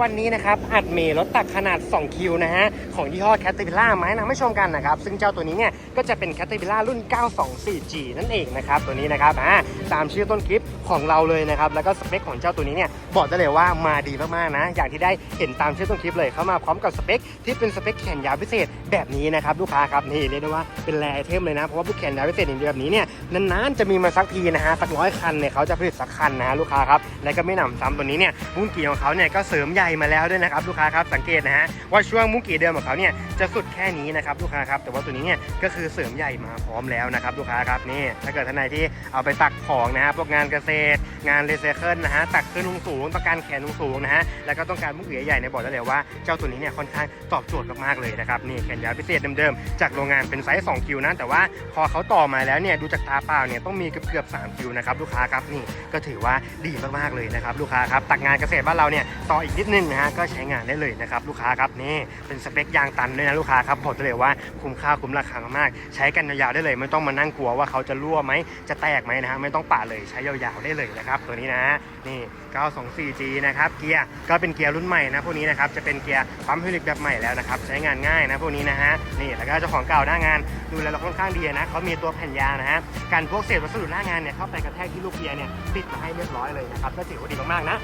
วันนี้นะครับ อัดเมีรถตักขนาด 2 คิวนะฮะ ของยี่ห้อ Caterpillar มาให้นำให้ชมกันนะครับ ซึ่งเจ้าตัวนี้เนี่ย ก็จะเป็น Caterpillar รุ่น 924G นั่นเองนะครับ ตัวนี้นะครับอ่าตามชื่อต้นคลิปของเราเลยนะครับ แล้วก็สเปคของเจ้าตัวนี้เนี่ย บอกได้เลยว่ามาดีมากๆนะ อย่างที่ได้เห็นตามชื่อต้นคลิปเลย เข้ามาพร้อมกับสเปคที่เป็นสเปคแขนยาวพิเศษแบบนี้นะครับลูกค้าครับนี่เรียกได้ว่าเป็นแรไอเทมเลยนะเพราะว่าพวกแขนยาวพิเศษอย่างแบบนี้เนี่ยนานๆจะมีมาสักทีนะฮะสักร้อยคันเนี่ยเขาจะผลิตสักคันนะฮะลูกค้าครับและก็ไม่หนำซ้ำตัวนี้เนี่ยมุ้งกี่ของเขาเนี่ยก็เสริมใหญ่มาแล้วด้วยนะครับลูกค้าครับสังเกตนะฮะว่าช่วงมุกี่เดิมของเขาเนี่ยจะสุดแค่นี้นะครับลูกค้าครับแต่ว่าตัวนี้เนี่ยก็คือเสริมใหญ่มาพร้อมแล้วนะครับลูกค้าครับนี่ถ้าเกิดท่านใดที่เอาไปตักของนะฮะพวกงานเกษตร งานรีไซเคิลนะฮะตักขึ้นสูงๆต้องการแขนสูงนะฮะแล้วก็ต้องการมุกี่ใหญ่ๆเนี่ยบอกได้เลยว่าเจ้าตัวนี้เนี่ยค่อนข้างตอบโจทย์มากๆเลยนะครับนี่แขนยาวพิเศษเดิมๆจากโรงงานเป็นไซส์2คิวนะแต่ว่าพอเขาต่อมาแล้วเนี่ยดูจากตาเปล่าเนี่ยต้องมีเกือบๆ3คิวนะครับลูกค้าครับนี่ก็ถือว่าดีมากๆเลยนะครับลูกค้าครับตักงานเกษตรบ้านเราเนี่ยต่ออีกนิดนึงนะฮะก็ใช้งานได้เลยนะครับลูกค้าครับนี่เป็นสเปคยางตันด้วยนะลูกค้าครับบอกได้เลยว่าคุ้มค่าคุ้มราคามากๆใช้กันยาวๆได้เลย ไม่ต้องมานั่งกลัวว่าเขาจะรั่วไหมจะแตกไหมนะฮะไม่ต้องปาดเลยใช้ยาวๆได้เลยนะครับตัวนี้นะนี่ 924G นะครับเกียร์ก็เป็นเกียร์รุ่นใหม่นะพวกนี้นะครับจะเป็นเกียร์ปั๊มไฮดรอลิกแบบใหม่แล้วนะครับใช้งานง่ายนะพวกนี้นะฮะนี่แล้วก็เจ้าของเก่าหน้างานดูแลเราค่อนข้างดีนะเขามีตัวแผ่นยางนะฮะการพวกเศษวัสดุหน้างานเนี่ยเข้าไปกระแทกที่ลูกเกียร์เนี่ยติดมาให้เรียบร้อยเลยนะครับก็ถือว่าดีมากๆนะ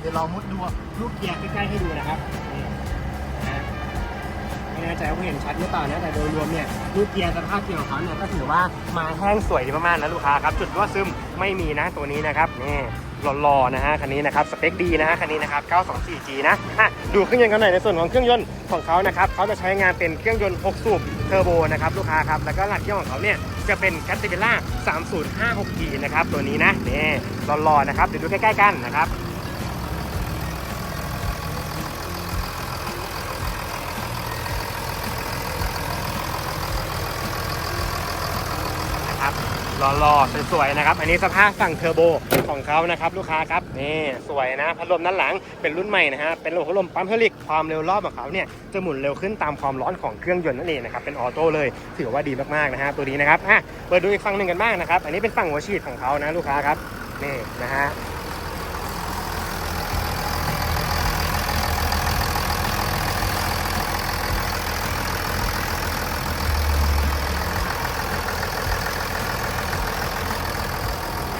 เดี๋ยวลองมุดดูลูกเกียร์ใกล้ๆให้ดูนะครับนี่นะฮะไม่แน่ใจว่าเห็นชัดหรือเปล่านะแต่โดยรวมเนี่ยลูกเกียร์สภาพเกียร์ของเขาเนี่ยก็ถือว่ามาแห้งสวยดีมากๆนะลูกค้าครับ จุดรั่วซึมไม่มีนะตัวนี้นะครับนี่หล่อๆนะฮะคันนี้นะครับสเปคดีนะฮะคันนี้นะครับ 924G นะอะดูเครื่องยนต์กันหน่อยในส่วนของเครื่องยนต์ของเขานะครับเขาจะใช้งานเป็นเครื่องยนต์6สูบเทอร์โบนะครับลูกค้าครับแล้วก็หลักเกียร์ของเขาเนี่ยจะเป็น Caterpillar 3056G นะครับตัวนี้นะนี่หล่อๆนะครับเดี๋ยวดูใกล้ๆกันนะครับ นะครับหล่อๆสวยๆนะครับ อันนี้สภาพฝั่งเทอร์โบของเขานะครับ ลูกค้าครับนี่สวยนะพัดลมด้านหลังเป็นรุ่นใหม่นะฮะเป็นระบบพัดลมปั๊มเฮลิกความเร็วรอบของเขาเนี่ยจะหมุนเร็วขึ้นตามความร้อนของเครื่องยนต์นั่นเองนะครับเป็นออโต้เลยถือว่าดีมากๆนะฮะตัวนี้นะครับอะเปิดดูอีกฝั่งหนึ่งกันบ้างนะครับ อันนี้เป็นฝั่งหัวฉีดของเขานะลูกค้าครับนี่นะฮะ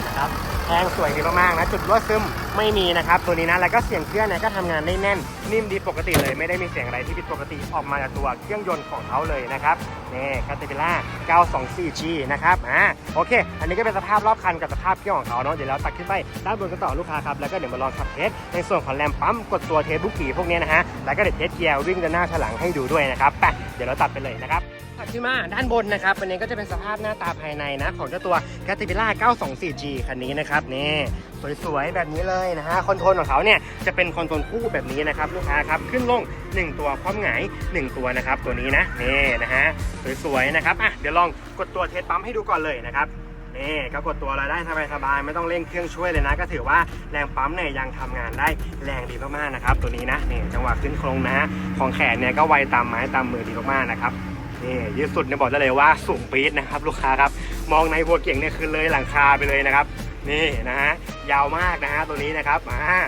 นะครับ แพงสวยดีมากๆนะ จุดรั่วซึม ไม่มีนะครับ ตัวนี้นะแล้วก็เสียงเครื่องเนี่ยก็ทำงานได้แน่น นิ่มดีปกติเลยไม่ได้มีเสียงอะไรที่ผิดปกติออกมาจากตัวเครื่องยนต์ของเขาเลยนะครับนี่คาติปิล่า 924G นะครับอ่าโอเค อันนี้ก็เป็นสภาพรอบคันกับสภาพเครื่องของเขาเนาะเดี๋ยวเราตัดขึ้นไปด้านบนกันต่อลูกค้าครับแล้วก็เดี๋ยวมาลองขับเทสในส่วนของแรมปั๊มกดตัวเทสบุกกี่พวกนี้นะฮะแล้วก็เดี๋ยวเทสเกียร์วิ่งด้านหน้าถนหลังให้ดูด้วยนะครับไปเดี๋ยวเราตัดไปเลยนะครับถัดขึ้นมาด้านบนนะครับอันนี้ก็จะเป็นสภาพหน้าตาภายในนะของเจ้าตัว Caterpillar 924G คันนี้นะครับนี่ สวยๆแบบนี้เลยนะฮะคอนโทรลของเขาเนี่ยจะเป็นคอนโทรลคู่แบบนี้นะครับลูกค้าครับขึ้นลง 1 ตัวพร้อมหงาย1ตัวนะครับตัวนี้นะนี่นะฮะสวยๆนะครับอะเดี๋ยวลองกดตัวเทสปั๊มให้ดูก่อนเลยนะครับนี่ก็กดตัวเราได้สบายๆไม่ต้องเร่งเครื่องช่วยเลยนะ ก็ถือว่าแรงปั๊มเนี่ยยังทำงานได้แรงดีมากๆนะครับ ตัวนี้นะนี่จังหวะขึ้นโครงนะฮะของแขนเนี่ยก็ไวตามไม้ตามมือดีมากๆนะครับนี่ยืดสุดเนี่ยบอกได้เลยว่าสูงปี๊ดนะครับ ลูกค้าครับมองในหัวเก่งเนี่ยคือเลยหลังคาไปเลยนะครับ นี่นะฮะยาวมากนะฮะตัวนี้นะครับอ่า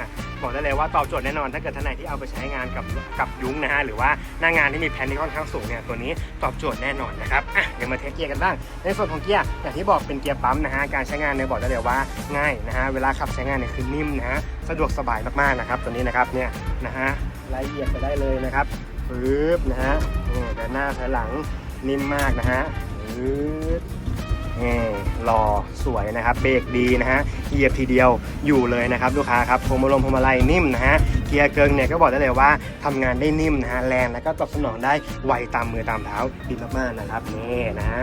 บอกได้เลยว่าตอบโจทย์แน่นอนถ้าเกิดท่านไหนที่เอาไปใช้งานกับกับยุ้งนะฮะหรือว่าหน้างานที่มีแผ่นที่ค่อนข้างสูงเนี่ยตัวนี้ตอบโจทย์แน่นอนนะครับอะเดี๋ยวมาเทสเกียร์กันบ้าง ในส่วนของเกียร์อย่างที่บอกเป็นเกียร์ปั๊มนะฮะการใช้งานเนี่ยบอกได้เลยว่าง่ายนะฮะเวลาขับใช้งานเนี่ยคือนิ่มนะฮะสะดวกสบายมากๆนะครับตัวนี้นะครับเนี่ยนะฮะละเอียดไปได้เลยนะครับปึ๊บนะฮะนี่เดินหน้าถอยหลังนิ่มมากนะฮะอืด นี่รอสวยนะครับ เบรกดีนะฮะ เหยียบทีเดียวอยู่เลยนะครับลูกค้าครับพวงมาลัยพวงมาลัยนิ่มนะฮะ เกียร์เกิงเนี่ยก็บอกได้เลยว่าทำงานได้นิ่มนะฮะ แรงแล้วก็ตอบสนองได้ไวตามมือตามเท้าดีมากๆนะครับนี่นะฮะ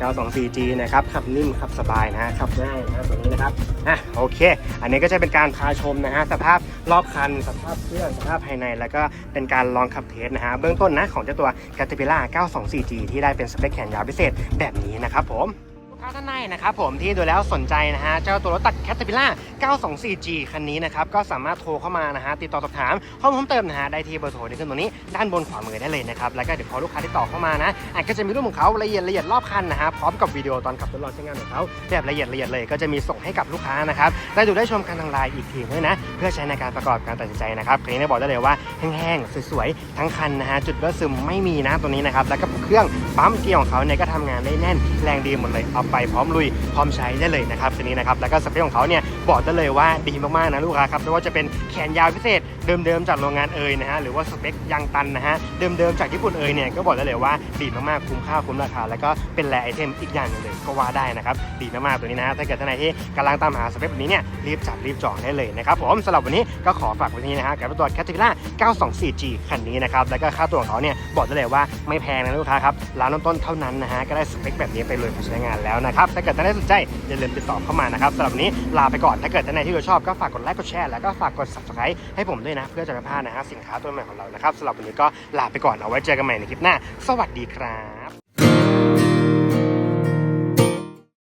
924G นะครับขับนิ่มขับสบายนะฮะขับง่ายนะตัวนี้นะครับอะโอเค อันนี้ก็จะเป็นการพาชมนะฮะสภาพรอบคันสภาพเครื่องสภาพภายใน แล้วก็เป็นการลองขับเทสนะฮะเบื้องต้นนะของเจ้าตัว Caterpillar 924G ที่ได้เป็นสเปคแขนยาวพิเศษแบบนี้นะครับผม ลูกค้าท่านใดนะครับผมที่ดูแล้วสนใจนะฮะเจ้าตัวรถตัก Caterpillar 924G คันนี้นะครับก็สามารถโทรเข้ามานะฮะติดต่อสอบถามข้อมูลเพิ่มเติมนะฮะได้ที่เบอร์โทรที่ขึ้นตรงนี้ด้านบนขวามือได้เลยนะครับแล้วก็เดี๋ยวพอลูกค้าที่ต่อเข้ามานะอาจก็จะมีรูปของเขาละเอียดละเอียดรอบคันนะฮะพร้อมกับวิดีโอตอนขับทดลองใช้งานของเขาแบบละเอียดละเอียดเลยก็จะมีส่งให้กับลูกค้านะครับได้ดูได้ชมกันทางไลน์อีกทีด้วยนะเพื่อใช้ในการประกอบการตัดสินใจนะครับคันนี้ได้บอกได้เลยว่าแห้งๆสวยๆทั้งคันนะฮะจุดรั่วซึมไม่มีนะตัวนี้นะครับแล้วก็เครื่องปั๊มเกียร์ของเขาเนี่ยก็ทำงานได้แน่นแรงดีหมดเลยเอาไปพร้อมลุยพร้อมใช้ได้เลยนะครับตัวนี้นะครับแล้วก็สเปคของเขาเนี่ยบอกได้เลยว่าดีมากๆนะลูกค้าครับไม่ว่าจะเป็นแขนยาวพิเศษเดิมๆจากโรงงานเอ่ยนะฮะหรือว่าสเปคยางตันนะฮะเดิมๆจากญี่ปุ่นเอ่ยเนี่ยก็บอกได้เลยว่าดีมากๆคุ้มค่าคุ้มราคา แล้วก็เป็นแรไอเทมอีกอย่างหนึงเลยก็ว่าได้นะครับดีมากๆตัวนี้นะถ้าเกิดท่านไหนที่กำลังตามหาสเปคแบบนี้เนี่ยรีบจับรีบจองได้เลยนะครับผมสำหรับวันนี้ก็ขอฝากไว้ที่นี่นะฮะกับตัว Caterpillar 924G คันนี้นะครับแล้วก็ค่าตัวของเขาเนี่ยบอกได้เลยว่าไม่แพงนะลูกค้าครับร้านต้นเท่านั้นนะฮะก็ได้สเปคแบบนี้ไปเลยใช้งานแล้วนะครับถ้าเกิดท่านใดสนใจอย่าลืมติดต่อเข้ามานะครับสำหรับวันนี้ลาไปก่อนถ้าเกิดท่านใดที่ชอบก็ฝากกดไลค์กดแชร์แล้วก็ฝากกด subscribe ให้ผมด้วยนะเพื่อจะไม่พลาดนะฮะสินค้าตัวใหม่ของเรานะครับสำหรับวันนี้ก็ลาไปก่อนเอาไว้เจอกันใหม่ในคลิปหน้า สวัสดีครับ